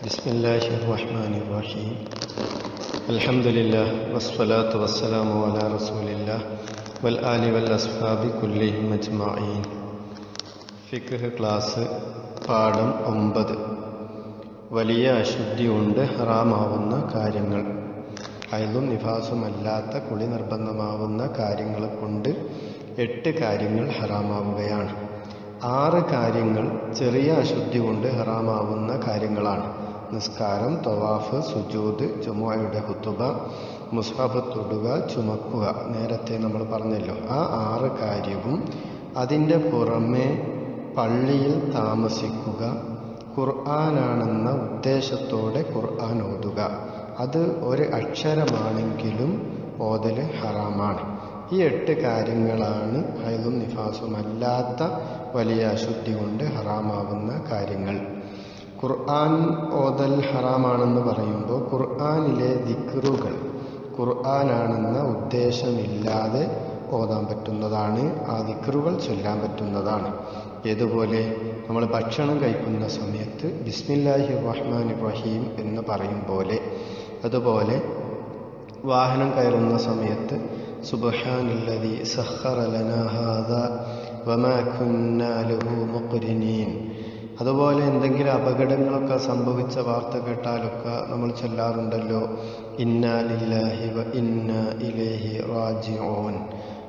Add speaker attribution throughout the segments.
Speaker 1: بسم الله الرحمن الرحيم الحمد لله والصلاة والسلام على رسول الله والآل والأصحاب كلهم أجمعين ഫിഖ് class പാഠം ഒമ്പത് വലിയ അശുദ്ധി കൊണ്ട് ഹറാമാവുന്ന കാര്യങ്ങൾ അയലും നിഫാസുമല്ലാത്ത കുളി നിർബന്ധമാവുന്ന കാര്യങ്ങളെ കൊണ്ട് എട്ട് കാര്യങ്ങൾ ഹറാമാവുകയാണ് ആറ് കാര്യങ്ങൾ ചെറിയ അശുദ്ധി കൊണ്ട് ഹറാമാവുന്ന കാര്യങ്ങളാണ് നിസ്കാരം തവാഫ് സുജൂദ് ജുമുഅയുടെ ഹുത്തുബ മുസ്ഹബ് തൊടുക ചുമക്കുക. നേരത്തെ നമ്മൾ പറഞ്ഞല്ലോ ആ ആറ് കാര്യവും അതിന്റെ പുറമെ പള്ളിയിൽ താമസിക്കുക ഖുർആനാണെന്ന ഉദ്ദേശത്തോടെ ഖുർആൻ ഓതുക. അത് ഒരു അക്ഷരമാണെങ്കിലും ഓതൽ ഹറാമാണ്. ഈ എട്ട് കാര്യങ്ങളാണ് ഹൈദും നിഫാസുമല്ലാത്ത വലിയ അശുദ്ധി കൊണ്ട് ഹറാമാവുന്ന കാര്യങ്ങൾ. ഖുർആൻ ഓതൽ ഹറാമാണെന്ന് പറയുമ്പോൾ ഖുർആനിലെ ദിക്റുകൾ ഖുർആനാണെന്ന ഉദ്ദേശമില്ലാതെ ഓതാൻ പറ്റുന്നതാണ്. ആ ദിക്റുകൾ ചൊല്ലാൻ പറ്റുന്നതാണ്. ഏതുപോലെ നമ്മൾ ഭക്ഷണം കഴിക്കുന്ന സമയത്ത് ബിസ്മില്ലാഹി റഹ്മാൻ റഹീം എന്ന് പറയും പോലെ അതുപോലെ വാഹനം കയറുന്ന സമയത്ത് സുബഹാനുള്ളതി സഖറ ലനാ ഹാദാ വമാ കുന്നാലുഹു മുഖ്രിനീൻ അതുപോലെ എന്തെങ്കിലും അപകടങ്ങളൊക്കെ സംഭവിച്ച വാർത്ത കേട്ടാലൊക്കെ നമ്മൾ ചെല്ലാറുണ്ടല്ലോ. ഇന്നാലില്ലാഹി വ ഇന്നാ ഇലൈഹി റാജിഊൻ.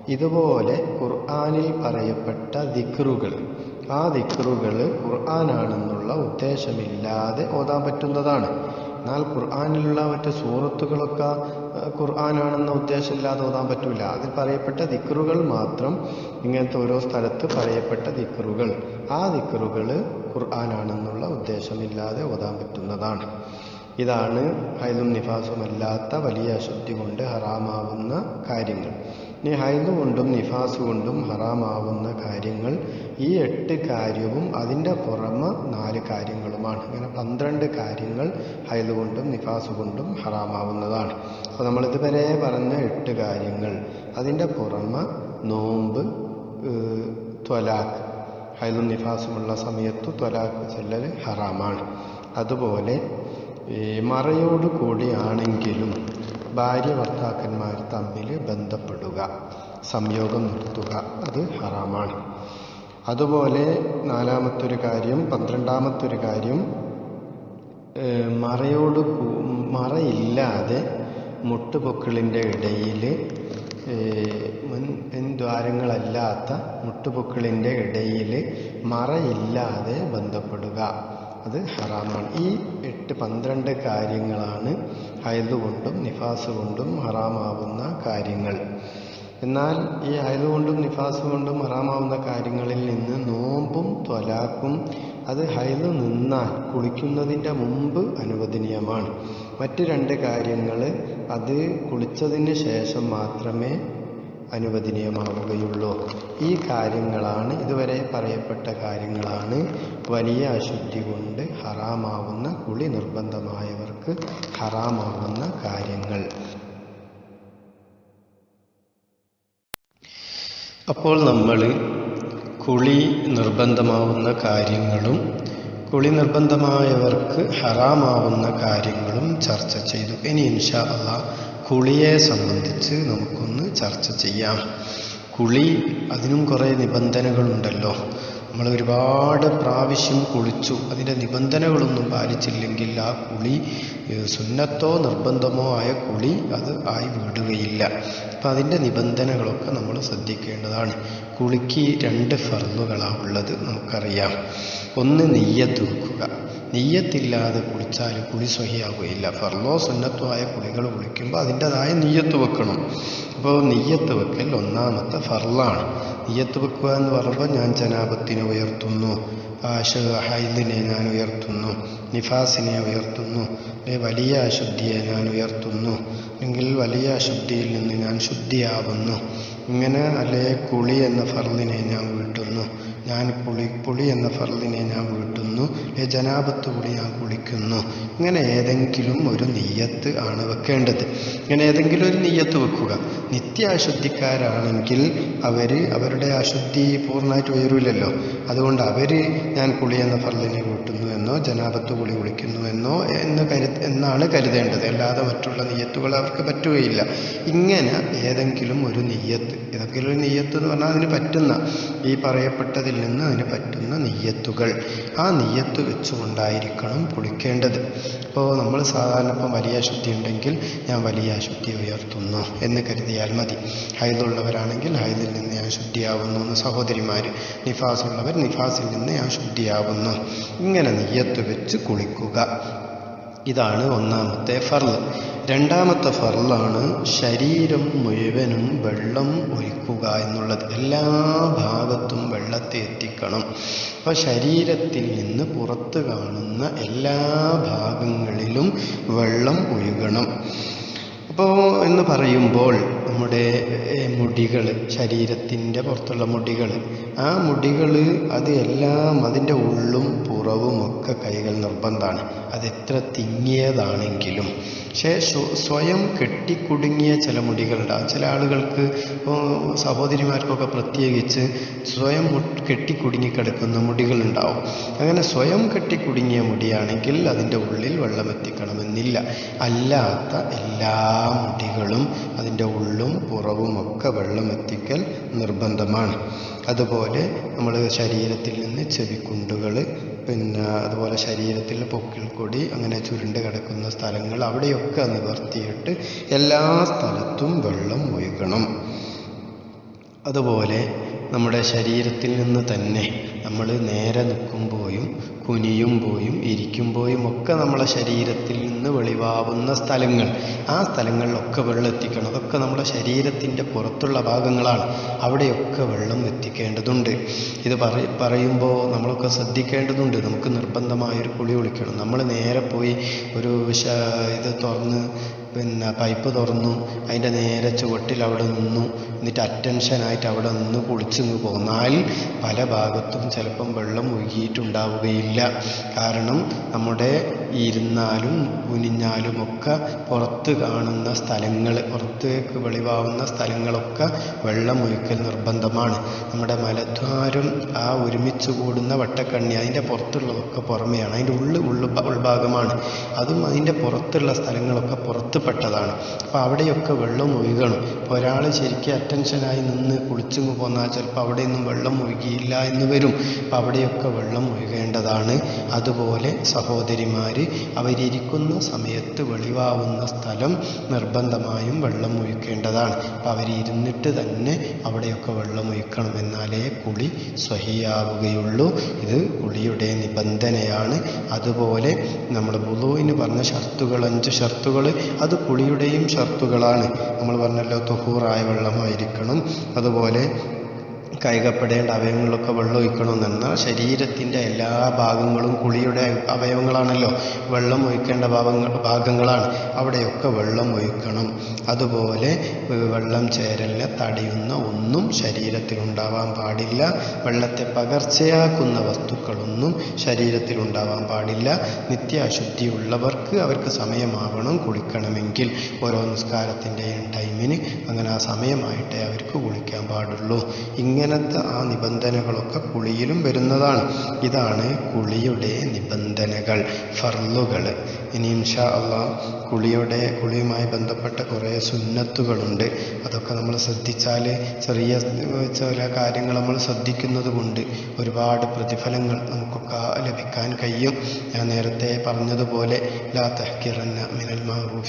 Speaker 1: ഇതുപോലെ ഖുർആാനിൽ പറയപ്പെട്ട ദിക്റുകൾ. ആ ദിക്റുകൾ ഖുർആാനാണെന്നുള്ള ഉദ്ദേശമില്ലാതെ ഓതാൻ പറ്റുന്നതാണ്. എന്നാൽ ഖുർആാനിലുള്ള മറ്റ് സൂറത്തുകളൊക്കെ ഖുർആാനാണെന്ന ഉദ്ദേശമില്ലാതെ ഓതാൻ പറ്റില്ല അതിൽ പറയപ്പെട്ട ദിക്റുകൾ മാത്രം ഇങ്ങനത്തെ ഓരോ സ്ഥലത്ത് പറയപ്പെട്ട ദിക്റുകൾ. ആ ദിക്റുകൾ ഖുർആനാണെന്നുള്ള ഉദ്ദേശമില്ലാതെ ഓതാൻ പറ്റുന്നതാണ്. ഇതാണ് ഹൈദും നിഫാസുമല്ലാത്ത വലിയ അശുദ്ധി കൊണ്ട് ഹറാമാവുന്ന കാര്യങ്ങൾ. ഇനി ഹൈദ് കൊണ്ടും നിഫാസ് കൊണ്ടും ഹറാമാവുന്ന കാര്യങ്ങൾ ഈ എട്ട് കാര്യവും അതിന്റെ പുറമെ നാല് കാര്യങ്ങളുമാണ്. അങ്ങനെ പന്ത്രണ്ട് കാര്യങ്ങൾ ഹൈദ് കൊണ്ടും നിഫാസ് കൊണ്ടും ഹറാമാവുന്നതാണ്. അപ്പോൾ നമ്മളിതുവരെ പറഞ്ഞ എട്ട് കാര്യങ്ങൾ അതിന്റെ പുറമെ നോമ്പ് ത്വലാഖ് ഹൈദും നിഫാസുമുള്ള സമയത്ത് ത്വലാഖ് ചൊല്ലൽ ഹറാമാണ്. അതുപോലെ മറയോട് കൂടിയാണെങ്കിലും ഭാര്യ ഭർത്താക്കന്മാർ തമ്മിൽ ബന്ധപ്പെടുക സംയോഗം നിർത്തുക അത് ഹറാമാണ്. അതുപോലെ നാലാമത്തൊരു കാര്യം പന്ത്രണ്ടാമത്തൊരു കാര്യം മറയോട് മറയില്ലാതെ മുട്ടുപൊക്കിളിന്റെ ഇടയിൽ മുൻ ദ്വാരങ്ങളല്ലാത്ത മുട്ടുപൊക്കിളിന്റെ ഇടയിൽ മറയില്ലാതെ ബന്ധപ്പെടുക. അത് ഹറാമാണ്. ഈ എട്ട് പന്ത്രണ്ട് കാര്യങ്ങളാണ് ഹൈദ് കൊണ്ടും നിഫാസ് കൊണ്ടും ഹറാമാവുന്ന കാര്യങ്ങൾ. എന്നാൽ ഈ ഹൈദ് കൊണ്ടും നിഫാസ് കൊണ്ടും ഹറാമാവുന്ന കാര്യങ്ങളിൽ നിന്ന് നോമ്പും ത്വലാക്കും. അത് ഹൈദ് നിന്നാൽ കുളിക്കുന്നതിന്റെ മുമ്പ് അനുവദനീയമാണ്. മറ്റ് രണ്ട് കാര്യങ്ങൾ അത് കുളിച്ചതിന് ശേഷം മാത്രമേ അനുവദനീയമാവുകയുള്ളൂ. ഈ കാര്യങ്ങളാണ് ഇതുവരെ പറയപ്പെട്ട കാര്യങ്ങളാണ്. വലിയ അശുദ്ധി കൊണ്ട് ഹറാമാവുന്ന കുളി നിർബന്ധമായവർക്ക് ഹറാമാവുന്ന കാര്യങ്ങൾ. അപ്പോൾ നമ്മൾ കുളി നിർബന്ധമാവുന്ന കാര്യങ്ങളും കുളി നിർബന്ധമായവർക്ക് ഹറാമാവുന്ന കാര്യങ്ങളും ചർച്ച ചെയ്തു. ഇനി ഇൻഷാ അള്ളാ കുളിയെ സംബന്ധിച്ച് നമുക്കൊന്ന് ചർച്ച ചെയ്യാം. കുളി അതിനും കുറേ നിബന്ധനകളുണ്ടല്ലോ. നമ്മൾ ഒരുപാട് പ്രാവശ്യം കുളിച്ചു. അതിന്റെ നിബന്ധനകളൊന്നും പാലിച്ചില്ലെങ്കിൽ ആ കുളി സുന്നത്തോ നിർബന്ധമോ ആയ കുളി അത് ആയി വിടുകയില്ല. അപ്പം അതിന്റെ നിബന്ധനകളൊക്കെ നമ്മൾ ശ്രദ്ധിക്കേണ്ടതാണ്. കുളിക്ക് രണ്ട് ഫർലുകളാണ് ഉള്ളത് നമുക്കറിയാം. ഒന്ന് നെയ്യത്ത് വെക്കുക നെയ്യത്തില്ലാതെ കുളിച്ചാൽ കുളി സ്വഹിയാവുകയില്ല ഫർലോ സുന്നത്തോ ആയ കുളികൾ കുളിക്കുമ്പോൾ അതിന്റെതായ നെയ്യത്ത് വെക്കണം. അപ്പോൾ നെയ്യത്ത് വെക്കൽ ഒന്നാമത്തെ ഫർലാണ് നെയ്യത്ത് വെക്കുക എന്ന് പറയുമ്പോൾ ഞാൻ ജനാപത്തിനെ ഉയർത്തുന്നു. ഹൈദിനെ ഞാൻ ഉയർത്തുന്നു. നിഫാസിനെ ഉയർത്തുന്നു. വലിയ അശുദ്ധിയെ ഞാൻ ഉയർത്തുന്നു. അല്ലെങ്കിൽ വലിയ അശുദ്ധിയിൽ നിന്ന് ഞാൻ ശുദ്ധിയാവുന്നു. ഇങ്ങനെ അല്ലെ കുളി എന്ന ഫർദിനെ ഞാൻ വീട്ടുന്നു. ഞാൻ കുളി കുളി എന്ന ഫർദിനെ ഞാൻ വീട്ടുന്നു. ജനാപത്ത് പുളി ഞാൻ കുളിക്കുന്നു. ഇങ്ങനെ ഏതെങ്കിലും ഒരു നെയ്യത്ത് ആണ് വെക്കേണ്ടത്. ഇങ്ങനെ ഏതെങ്കിലും ഒരു നെയ്യത്ത് വെക്കുക. നിത്യ അശുദ്ധിക്കാരാണെങ്കിൽ അവർ അവരുടെ അശുദ്ധി പൂർണമായിട്ട് ഉയരൂലല്ലോ. അതുകൊണ്ട് അവർ ഞാൻ കുളി എന്ന ഫർദിനെ എന്നോ ജനാപത്ത് കൂടി വിളിക്കുന്നുവെന്നോ എന്നോ കരു എന്നാണ് കരുതേണ്ടത്. അല്ലാതെ മറ്റുള്ള നെയ്യത്തുകൾ അവർക്ക് പറ്റുകയില്ല. ഇങ്ങനെ ഏതെങ്കിലും ഒരു നെയ്യത്ത് ഏതെങ്കിലും ഒരു നെയ്യത്ത് എന്ന് പറഞ്ഞാൽ അതിന് പറ്റുന്ന ഈ പറയപ്പെട്ടതിൽ നിന്ന് അതിന് പറ്റുന്ന നെയ്യത്തുകൾ ആ നെയ്യത്ത് വെച്ചുകൊണ്ടായിരിക്കണം കുളിക്കേണ്ടത് ഇപ്പോൾ നമ്മൾ സാധാരണ ഇപ്പം വലിയ ശുദ്ധി ഉണ്ടെങ്കിൽ ഞാൻ വലിയ അശുദ്ധി ഉയർത്തുന്നു എന്ന് കരുതിയാൽ മതി. ഹൈദുള്ളവരാണെങ്കിൽ ഹൈദിൽ നിന്ന് ഞാൻ ശുദ്ധിയാവുന്നു എന്ന് സഹോദരിമാർ നിഫാസുള്ളവർ നിഫാസിൽ നിന്ന് ഞാൻ ശുദ്ധിയാവുന്നു. ഇങ്ങനെ നെയ്യത്ത് വെച്ച് കുളിക്കുക. ഇതാണ് ഒന്നാമത്തെ ഫർൾ. രണ്ടാമത്തെ ഫർളാണ് ശരീരം മുഴുവനും വെള്ളം ഒഴിക്കുക എന്നുള്ളത്. എല്ലാ ഭാഗത്തും വെള്ളത്തെ എത്തിക്കണം. അപ്പോൾ ശരീരത്തിൽ നിന്ന് പുറത്ത് കാണുന്ന എല്ലാ ഭാഗങ്ങളിലും വെള്ളം ഒഴുകണം. അപ്പോൾ എന്ന് പറയുമ്പോൾ നമ്മുടെ മുടികൾ ശരീരത്തിന്റെ പുറത്തുള്ള മുടികൾ ആ മുടികൾ അത് എല്ലാം അതിന്റെ ഉള്ളും പുറവും ഒക്കെ കൈകൾ നിർബന്ധമാണ്. അതെത്ര തിങ്ങിയതാണെങ്കിലും. പക്ഷേ സ്വയം കെട്ടിക്കുടുങ്ങിയ ചില മുടികളുണ്ടാകും ചില ആളുകൾക്ക് ഇപ്പോൾ സഹോദരിമാർക്കൊക്കെ പ്രത്യേകിച്ച് സ്വയം കെട്ടിക്കുടുങ്ങിക്കിടക്കുന്ന കെട്ടിക്കുടുങ്ങി കിടക്കുന്ന മുടികളുണ്ടാവും. അങ്ങനെ സ്വയം കെട്ടിക്കുടുങ്ങിയ മുടിയാണെങ്കിൽ അതിന്റെ ഉള്ളിൽ വെള്ളം എത്തിക്കണമെന്നില്ല. അല്ലാത്ത എല്ലാ മുടികളും അതിന്റെ ഉള്ളും പുറവുമൊക്കെ വെള്ളം എത്തിക്കൽ നിർബന്ധമാണ്. അതുപോലെ നമ്മൾ ശരീരത്തിൽ നിന്ന് ചെവിക്കുണ്ടുകൾ പിന്നെ അതുപോലെ ശരീരത്തിൽ പൊക്കിൽ കൊടി അങ്ങനെ ചുരുണ്ട് കിടക്കുന്ന സ്ഥലങ്ങൾ അവിടെയൊക്കെ നിവർത്തിയിട്ട് എല്ലാ സ്ഥലത്തും വെള്ളം ഒഴുകണം. അതുപോലെ നമ്മുടെ ശരീരത്തിൽ നിന്ന് തന്നെ നമ്മൾ നേരെ നിൽക്കുമ്പോഴും കുനിയുമ്പോഴും ഇരിക്കുമ്പോഴും ഒക്കെ നമ്മളെ ശരീരത്തിൽ നിന്ന് വെളിവാവുന്ന സ്ഥലങ്ങൾ. ആ സ്ഥലങ്ങളിലൊക്കെ വെള്ളം എത്തിക്കണം. അതൊക്കെ നമ്മുടെ ശരീരത്തിന്റെ പുറത്തുള്ള ഭാഗങ്ങളാണ്. അവിടെയൊക്കെ വെള്ളം എത്തിക്കേണ്ടതുണ്ട്. ഇത് പറ പറയുമ്പോൾ നമ്മളൊക്കെ ശ്രദ്ധിക്കേണ്ടതുണ്ട്. നമുക്ക് നിർബന്ധമായൊരു കുളി കുളിക്കണം. നമ്മൾ നേരെ പോയി ഒരു ഇത് തുറന്ന് പിന്നെ പൈപ്പ് തുറന്നു. അതിന്റെ നേരെ ചുവട്ടിൽ അവിടെ നിന്നു. എന്നിട്ട് അറ്റൻഷനായിട്ട് അവിടെ നിന്ന് കുളിച്ചിങ്ങ് പോന്നാൽ പല ഭാഗത്തും ചിലപ്പം വെള്ളം ഒഴുകിയിട്ടുണ്ടാവുകയില്ല. കാരണം നമ്മുടെ ഇരുന്നാലും കുനിഞ്ഞാലും ഒക്കെ പുറത്ത് കാണുന്ന സ്ഥലങ്ങൾ പുറത്തേക്ക് വെളിവാവുന്ന സ്ഥലങ്ങളൊക്കെ വെള്ളം ഒഴിക്കൽ നിർബന്ധമാണ്. നമ്മുടെ മലദ്വാരം ആ ഒരുമിച്ച് കൂടുന്ന വട്ടക്കണ്ണി അതിന്റെ പുറത്തുള്ളതൊക്കെ പുറമെയാണ്. അതിന്റെ ഉള്ളു ഉള്ളു ഉൾഭാഗമാണ്. അതും അതിന്റെ പുറത്തുള്ള സ്ഥലങ്ങളൊക്കെ പുറത്ത് പെട്ടതാണ് അപ്പോൾ അവിടെയൊക്കെ വെള്ളം ഒഴുകണം ഇപ്പോൾ ഒരാൾ ശരിക്കും അറ്റൻഷനായി നിന്ന് കുളിച്ചിങ്ങ് പോന്നാൽ ചിലപ്പോൾ അവിടെയൊന്നും വെള്ളം ഒഴുകിയില്ല എന്ന് വരും. അപ്പോൾ അവിടെയൊക്കെ വെള്ളം ഒഴുകേണ്ടതാണ് അതുപോലെ സഹോദരിമാർ അവരിയ്ക്കുന്ന സമയത്ത് വെളിവാവുന്ന സ്ഥലം നിർബന്ധമായും വെള്ളം ഒഴിക്കേണ്ടതാണ് അപ്പോൾ അവരിരുന്നിട്ട് തന്നെ അവിടെയൊക്കെ വെള്ളം ഒഴിക്കണം എന്നാലേ കുളി സ്വഹിയാവുകയുള്ളൂ. ഇത് കുളിയുടെ നിബന്ധനയാണ്. അതുപോലെ നമ്മൾ ബുലുവിന് പറഞ്ഞ ഷർത്തുകൾ അഞ്ച് ഷർത്തുകൾ അത് കുളിയുടെയും ഷർത്തുകളാണ് നമ്മൾ പറഞ്ഞല്ലോ തൊഹൂറായ വെള്ളമായിരിക്കണം. അതുപോലെ കൈകപ്പെടേണ്ട അവയവങ്ങളിലൊക്കെ വെള്ളം ഒഴിക്കണമെന്നാൽ ശരീരത്തിന്റെ എല്ലാ ഭാഗങ്ങളും കുളിയുടെ അവയവങ്ങളാണല്ലോ. വെള്ളം ഒഴിക്കേണ്ട ഭാഗങ്ങൾ ഭാഗങ്ങളാണ്. അവിടെയൊക്കെ വെള്ളം ഒഴിക്കണം. അതുപോലെ വെള്ളം ചേരലിനെ തടയുന്ന ഒന്നും ശരീരത്തിലുണ്ടാവാൻ പാടില്ല. വെള്ളത്തെ പകർച്ചയാക്കുന്ന വസ്തുക്കളൊന്നും ശരീരത്തിലുണ്ടാവാൻ പാടില്ല. നിത്യാശുദ്ധിയുള്ളവർക്ക് അവർക്ക് സമയമാവണം കുളിക്കണമെങ്കിൽ. ഓരോ നിസ്കാരത്തിന്റെയും ടൈമിന് അങ്ങനെ ആ സമയമായിട്ടേ അവർക്ക് കുളിക്കാൻ പാടുള്ളൂ. ഇങ്ങനത്തെ ആ നിബന്ധനകളൊക്കെ കുളിയിലും വരുന്നതാണ്. ഇതാണ് കുളിയുടെ നിബന്ധനകൾ ഫർലുകൾ ഇനി ഇൻഷാ അള്ളാ കുളിയുടെ കുളിയുമായി ബന്ധപ്പെട്ട കുറേ സുന്നത്തുകളുണ്ട്. അതൊക്കെ നമ്മൾ ശ്രദ്ധിച്ചാൽ ചെറിയ ചില കാര്യങ്ങൾ നമ്മൾ ശ്രദ്ധിക്കുന്നത് കൊണ്ട് ഒരുപാട് പ്രതിഫലങ്ങൾ നമുക്കൊക്കെ ലഭിക്കാൻ കഴിയും. ഞാൻ നേരത്തെ പറഞ്ഞതുപോലെ ലാ തഹ്കിറന്ന മിനൽ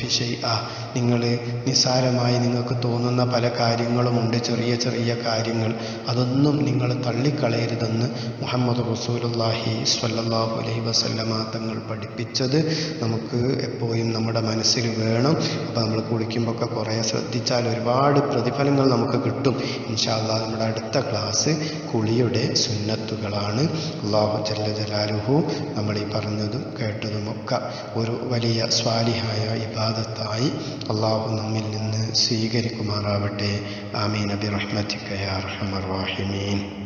Speaker 1: ഷെയ് ആ നിങ്ങൾ നിസ്സാരമായി നിങ്ങൾക്ക് തോന്നുന്ന പല കാര്യങ്ങളുമുണ്ട്. ചെറിയ ചെറിയ കാര്യങ്ങൾ. അതൊന്നും നിങ്ങൾ തള്ളിക്കളയരുതെന്ന് മുഹമ്മദ് റസൂലുള്ളാഹി സ്വല്ലല്ലാഹു അലൈഹി വസല്ലമ തങ്ങൾ പഠിപ്പിച്ചത് നമുക്ക് എപ്പോഴും നമ്മുടെ മനസ്സിൽ വേണം. അപ്പോൾ നമ്മൾ കുളിക്കുമ്പോൾ ഒക്കെ കുറേ ശ്രദ്ധിച്ചാൽ ഒരുപാട് പ്രതിഫലങ്ങൾ നമുക്ക് കിട്ടും. ഇൻഷാല്ലാ നമ്മുടെ അടുത്ത ക്ലാസ് കുളിയുടെ സുന്നത്തുകളാണ്. അള്ളാഹു ജല്ല ജലാലുഹു നമ്മൾ ഈ പറഞ്ഞതും കേട്ടതുമൊക്കെ ഒരു വലിയ സ്വാലിഹായ ഇബാദത്തായി അള്ളാഹു നമ്മിൽ നിന്ന് സ്വീകരിക്കുമാറാവട്ടെ. ആമീൻ. അബി റഹ്മത്തിക്കയ റഹ്മർ الراحمين